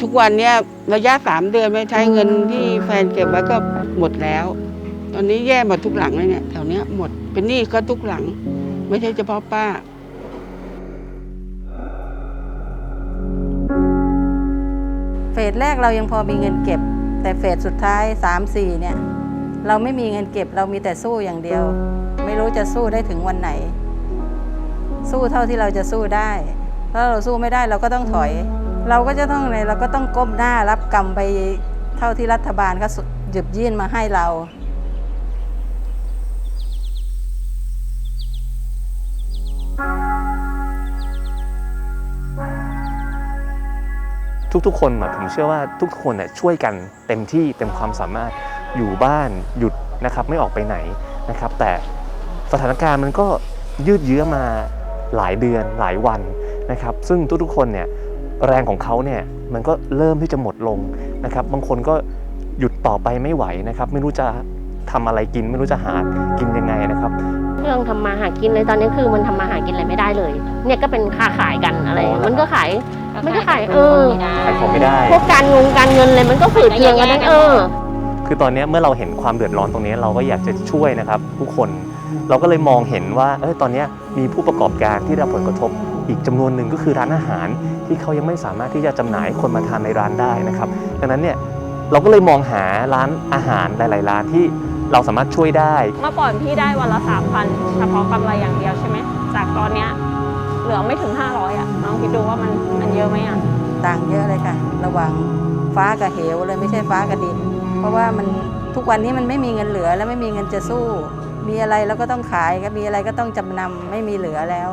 ทุกวันเนี้ยระยะสามเดือนไม่ใช้เงินที่แฟนเก็บไว้ก็หมดแล้ว ตอนนี้แย่หมดทุกหลังเลยเนี่ยแถวเนี้ยหมดเป็นหนี้ก็ทุกหลัง ไม่ใช่เฉพาะป้าเฟสแรกเรายังพอมีเงินเก็บ แต่เฟสสุดท้าย 3 4 เนี่ย เราไม่มีเงินเก็บเรามีแต่สู้อย่างเดียว ไม่รู้จะสู้ได้ถึงวันไหน สู้เท่าที่เราจะสู้ได้ถ้าเราสู้ไม่ได้เราก็ต้องถอย เราก็จะต้องอะไรเราก็ต้องก้มหน้ารับกรรมไปเท่าที่รัฐบาลเขาหยิบยื่นมาให้เราทุกๆคนผมเชื่อว่าทุกคนช่วยกันเต็มที่เต็มความสามารถอยู่บ้านหยุดนะครับไม่ออกไปไหนนะครับ แต่สถานการณ์มันก็ยืดเยื้อมา หลายเดือนหลายวันนะครับ ซึ่งทุกๆคนเนี่ยแรงของเขาเนี่ยมันก็เริ่มที่จะหมดลงนะครับ บางคนก็หยุดต่อไปไม่ไหวนะครับ ไม่รู้จะทำอะไรกิน ไม่รู้จะหากินยังไงนะครับ เรื่องทำมาหากินเลยตอนนี้คือมันทำมาหากินอะไรไม่ได้เลย เนี่ยก็เป็นค้าขายกันอะไรอ๋อมันก็ขายมันก็ขายเออขายของไม่ได้พวกการงงการเงินอะไรมันก็ฝืดเคืองกันทั้งเออ คือตอนเนี้ยเมื่อเราเห็นความเดือดร้อนตรงนี้เราก็อยากจะช่วยนะครับผู้คน เราก็เลยมองเห็นว่าเออตอนเนี้ยมีผู้ประกอบการที่ได้รับผลกระทบอีกจำนวนหนึ่งก็คือร้านอาหารที่เขายังไม่สามารถที่จะจำหน่ายให้คนมาทานในร้านได้นะครับ ดังนั้นเนี่ยเราก็เลยมองหาร้านอาหารหลาย ๆ ร้านที่เราสามารถช่วยได้ เมื่อก่อนพี่ได้วันละสามพันเฉพาะกำไรอย่างเดียวใช่ไหมจากตอนเนี้ยเหลือไม่ถึง 500อะลองคิดดูว่ามันมันเยอะไหมอะต่างเยอะเลยค่ะ ระหว่างฟ้ากับเหวเลยไม่ใช่ฟ้ากับดิน เพราะว่ามันทุกวันนี้มันไม่มีเงินเหลือแล้วไม่มีเงินจะสู้ มีอะไรเราก็ต้องขายก็มีอะไรก็ต้องจำนำไม่มีเหลือแล้ว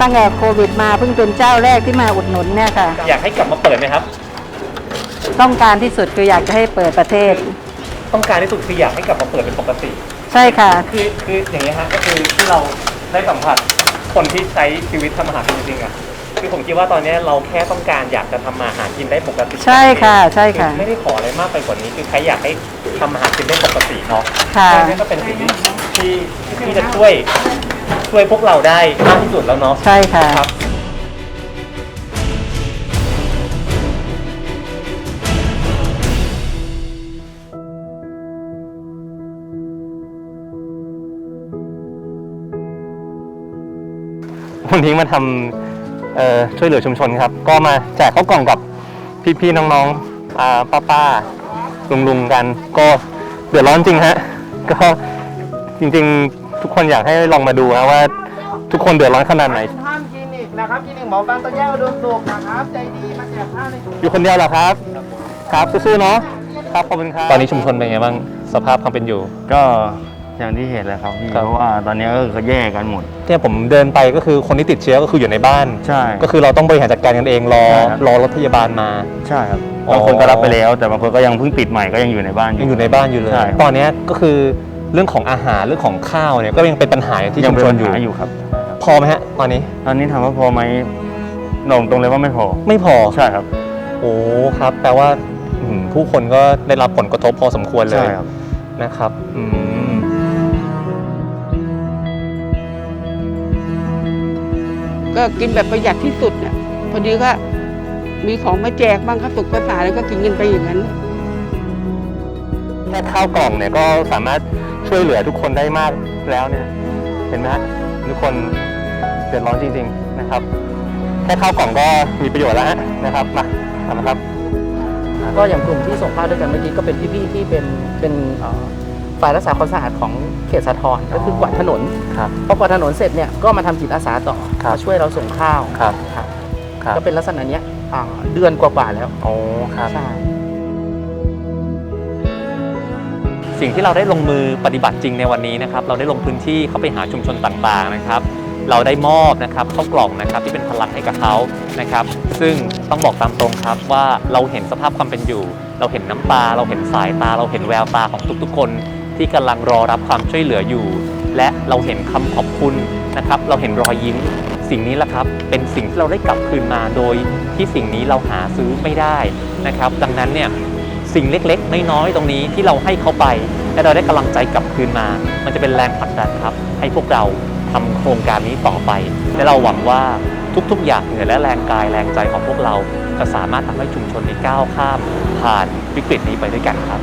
ตั้งแต่โควิดมาเพิ่งเป็นเจ้าแรกที่มาอุดหนุนเนี่ยค่ะ อยากให้กลับมาเปิดไหมครับ ต้องการที่สุดคืออยากจะให้เปิดประเทศ ต้องการที่สุดคืออยากให้กลับมาเปิดเป็นปกติ ใช่ค่ะ คือคืออย่างนี้ยฮะก็คือที่เราได้สัมผัสคนที่ใช้ชีวิตทำอาหารจริงๆอะคือผมคิดว่าตอนเนี้ยเราแค่ต้องการอยากจะทำมาหากินได้ปกติใช่ค่ะใช่ค่ะ อไม่ได้ขออะไรมากไปกว่านี้ คือใครอยากให้ทำอาหารกินได้ปกติเนาะค่ะนี่ก็เป็นสิ่งที่ที่ที่จะช่วย ช่วยพวกเราได้มากที่สุดแล้วเนาะใช่ค่ะ ครับ วันนี้มาทำเอ่อช่วยเหลือชุมชนครับ ก็มาแจกข้าวกล่องกับพี่ๆน้องๆอ่าป้าๆลุงๆกัน ก็เดือดร้อนจริงฮะก็จริงๆ ทุกคนอยากให้ลองมาดูนะว่า ทุกคนเดือดร้อนขนาดไหนท่านคลินิกนะครับคลินิกหมอฟันตะแก้วอุดมสุขนะครับใจดีมาแจกข้าวในชุมชนอยู่คนเดียวเหรอครับ ครับสู้ๆเนาะครับขอบคุณครับตอนนี้ชุมชนเป็นไงบ้างสภาพความเป็นอยู่ ก็อย่างที่เห็นแหละครับพี่ครับ เพราะว่าตอนนี้ก็คือแย่กันหมด เนี่ยผมเดินไปก็คือคนที่ติดเชื้อก็คืออยู่ในบ้าน ใช่ ก็คือเราต้องบริหารจัดการกันเองรอใช่ครับ รอรถพยาบาลมา ใช่ครับอ๋อ บางคนก็รับไปแล้ว แต่บางคนก็ยังเพิ่งปิดใหม่ก็ยังอยู่ในบ้านอยู่ยังอยู่ ในบ้านอยู่เลย ใช่ ตอนเนี้ยก็คือ เรื่องของอาหารเรื่องของข้าวเนี่ยก็ยังเป็นปัญหาที่ยัชุมเป็นชนปัญอยู่หาอยู่ครับ พอไหมฮะตอนนี้ตอนนี้ถามว่าพอไหมลงตรงเลยว่าไม่พอ ไม่พอใช่ครับ โอ้ครับแปลว่าอืมผู้คนก็ได้รับผลกระทบพอสมควรเลใช่ยครับนะครับอืมก็กินแบบประหยัดที่สุดน่ะพอดีก็มีของมาแจกบ้างข้าวสุกภาษาแล้วก็กินกันไปอย่างนั้น แค่ข้าวกล่องเนี่ยก็สามารถช่วยเหลือทุกคนได้มากแล้วเนี่ยเห็นไหมฮะทุกคนเดือดร้อนจริง ๆนะครับ แค่ข้าวกล่องก็มีประโยชน์แล้วฮะนะครับมาทำนะครับ ก็อย่างกลุ่มที่ส่งข้าวด้วยกันเมื่อกี้ก็เป็นพี่ๆที่เป็นเป็นเอ่อฝ่ายรักษาความสะอาดของเขตสาทรก็คือกวาดถนนครับพอกวาดถนนเสร็จเนี่ยก็มาทำจิตอาสาต่อครับ มาช่วยเราส่งข้าวครับ ครับ ครับ ก็เป็นลักษณะเนี้ยอ่าเดือนกว่าๆแล้ว โอ้ครับ ใช่ สิ่งที่เราได้ลงมือปฏิบัติจริงในวันนี้นะครับ เราได้ลงพื้นที่เข้าไปหาชุมชนต่างๆนะครับ เราได้มอบนะครับข้าวกล่องนะครับที่เป็นพลังให้กับเขานะครับ ซึ่งต้องบอกตามตรงครับว่าเราเห็นสภาพความเป็นอยู่ เราเห็นน้ำตา เราเห็นสายตา เราเห็นแววตาของทุกๆ คนที่กำลังรอรับความช่วยเหลืออยู่ และเราเห็นคำขอบคุณนะครับ เราเห็นรอยยิ้มสิ่งนี้แหละครับเป็นสิ่งที่เราได้กลับคืนมาโดยที่สิ่งนี้เราหาซื้อไม่ได้นะครับ ดังนั้นเนี่ย สิ่งเล็กๆ น้อยๆ ตรงนี้ที่เราให้เขาไป และเราได้กำลังใจกลับคืนมา มันจะเป็นแรงผลักดันครับ ให้พวกเราทำโครงการนี้ต่อไป และเราหวังว่าทุกๆ อย่างเหนื่อยและแรงกายแรงใจของพวกเรา จะสามารถทำให้ชุมชนนี้ก้าวข้าม ผ่านวิกฤตนี้ไปด้วยกันครับ